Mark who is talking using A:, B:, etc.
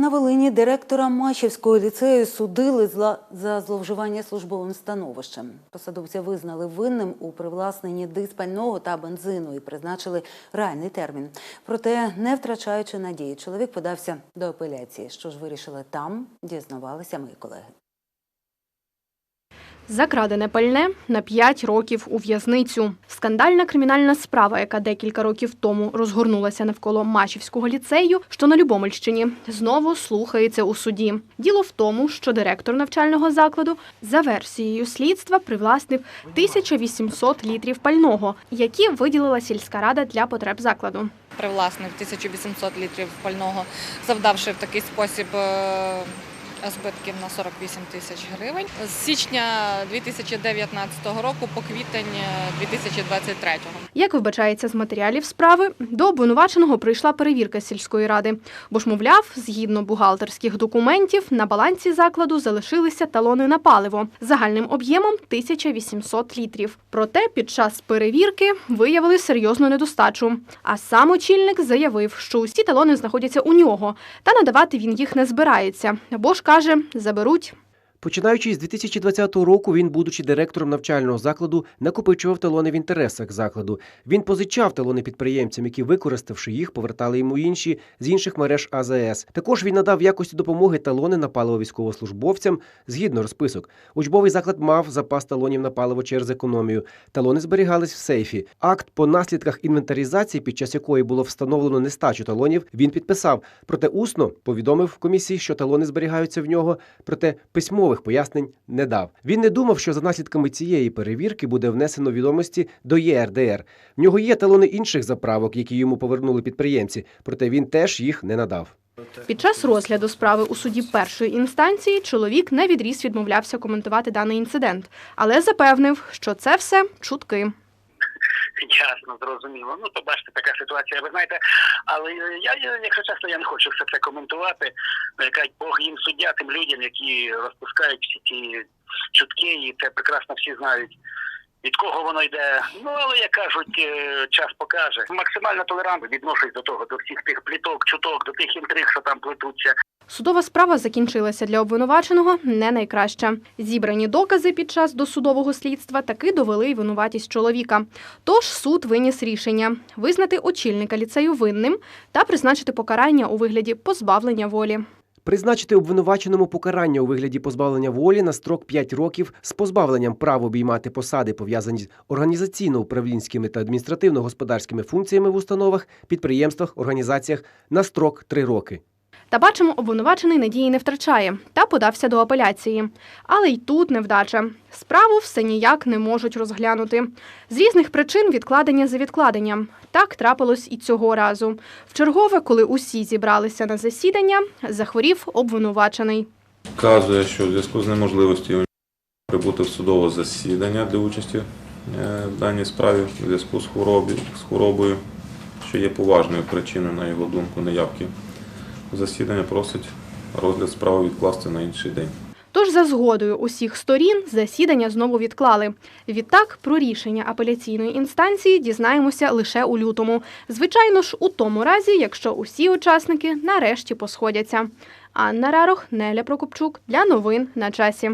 A: На Волині директора Мачівського ліцею судили за зловживання службовим становищем. Посадовця визнали винним у привласненні диспального та бензину і призначили реальний термін. Проте, не втрачаючи надії, чоловік подався до апеляції. Що ж вирішили там, дізнавалися мої колеги.
B: За крадене пальне на 5 років у в'язницю. Скандальна кримінальна справа, яка декілька років тому розгорнулася навколо Мачівського ліцею, що на Любомельщині, знову слухається у суді. Діло в тому, що директор навчального закладу за версією слідства привласнив 1800 літрів пального, які виділила сільська рада для потреб закладу.
C: привласнив 1800 літрів пального, завдавши в такий спосіб е, збитків на 48 тисяч гривень. З січня 2019 року по квітень е, 2023.
B: Як вибачається з матеріалів справи, до обвинуваченого прийшла перевірка сільської ради, бо ж, мовляв, згідно бухгалтерських документів, на балансі закладу залишилися талони на паливо загальним об'ємом 1800 літрів. Проте під час перевірки виявили серйозну недостачу. А сам очільник заявив, що усі талони знаходяться у нього, та надавати він їх не збирається, бо ж каже, заберуть
D: Починаючи з 2020 року, він, будучи директором навчального закладу, накопичував талони в інтересах закладу. Він позичав талони підприємцям, які, використавши їх, повертали йому інші з інших мереж АЗС. Також він надав якості допомоги талони на паливо військовослужбовцям згідно розписок. Учбовий заклад мав запас талонів на паливо через економію. Талони зберігались в сейфі. Акт по наслідках інвентаризації, під час якої було встановлено нестачу талонів, він підписав. Проте усно повідомив комісії, що талони зберігаються в нього, проте письмових пояснень не дав. Він не думав, що за наслідками цієї перевірки буде внесено відомості до ЄРДР. В нього є талони інших заправок, які йому повернули підприємці, проте він теж їх не надав.
B: Під час розгляду справи у суді першої інстанції чоловік не відріз відмовлявся коментувати даний інцидент, але запевнив, що це все чутки.
E: Ясно, зрозуміло. Ну то бачите, така ситуація. Ви знаєте, але я, якщо чесно, я не хочу все це коментувати. Яка Бог їм суддя тим людям, які розпускають всі ті чутки, і це прекрасно всі знають. Від кого воно йде? Ну але як кажуть, е, час покаже. Максимально толерантно відношусь до того, до всіх тих пліток, чуток, до тих інтриг, що там плетуться.
B: Судова справа закінчилася для обвинуваченого не найкраще. Зібрані докази під час досудового слідства таки довели й винуватість чоловіка. Тож суд виніс рішення визнати очільника ліцею винним та призначити покарання у вигляді позбавлення волі.
D: Призначити обвинуваченому покарання у вигляді позбавлення волі на строк 5 років з позбавленням прав обіймати посади, пов'язані з організаційно-управлінськими та адміністративно-господарськими функціями в установах, підприємствах, організаціях на строк 3 роки.
B: Та бачимо, обвинувачений надії не втрачає та подався до апеляції. Але й тут невдача. Справу все ніяк не можуть розглянути. З різних причин відкладення за відкладенням. Так трапилось і цього разу. Вчергове, коли усі зібралися на засідання, захворів обвинувачений.
F: Вказує, що в зв'язку з неможливістю прибути в судове засідання для участі е, в даній справі в зв'язку з хворобою, що є поважною причиною, на його думку, неявки засідання, просить розгляд справи відкласти на інший день.
B: Тож за згодою усіх сторін засідання знову відклали. Відтак про рішення апеляційної інстанції дізнаємося лише у лютому. Звичайно ж, у тому разі, якщо усі учасники нарешті посходяться. Анна Рарох, Неля Прокопчук для новин на часі.